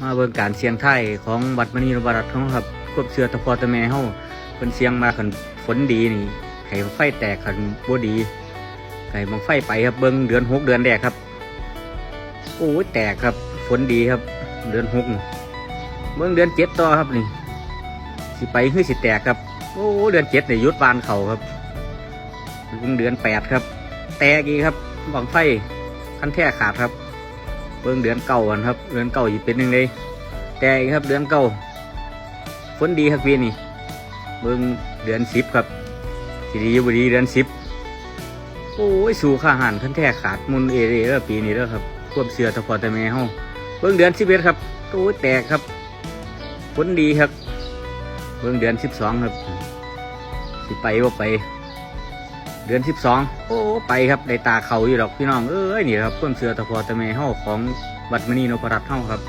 มาเบิ่งการเสียงไทยของวัดมณีนพรัตน์ของเราครับควบเสือตะพอตะแม่เฮาเพิ่นเสียงมาคันฝนดีนี่ไข่ไฟแตกคันบ่ดีไข่บังไฟไปครับเบิ่งเดือนหกเดือนแรกครับโอ้ยแตกครับฝนดีครับ เดือนหกเบิ่งเดือนเจ็ดต่อครับนี่สิไปคือสิแตกครับโอ้เดือนเจ็ดนี่ยุดบานเขาครับเบิ่งเดือนแปดครับ แตกอีกครับบังไฟคันแท้ขาดครับ เบิ่งเดือนเก่ากันครับเดือนเก่าอีเป็นยังไงแต่อีกครับเดือนเก่าฝนดีครับปีนี้เบิ่งเดือนสิบครับสิดีบุดีเดือนสิบโอ้ยสู่ข้าหันขั้นแท้ขาดมุนเอเร่แล้วปีนี้แล้วครับควบเสือตะพอตะแม่เฮาเบิ่งเดือนสิบเอ็ดครับโอ้ยแตกครับฝนดีครับ เบิ่งเดือนสิบสองครับสิไปว่าไป เดือนสิบสองโอ้ไปครับได้ตาเขาอยู่ดอกพี่น้องเอ้ยนี่ครับต้นเสือตะพอตะเมเฮาของวัดมณีนพรัตน์เฮาครับ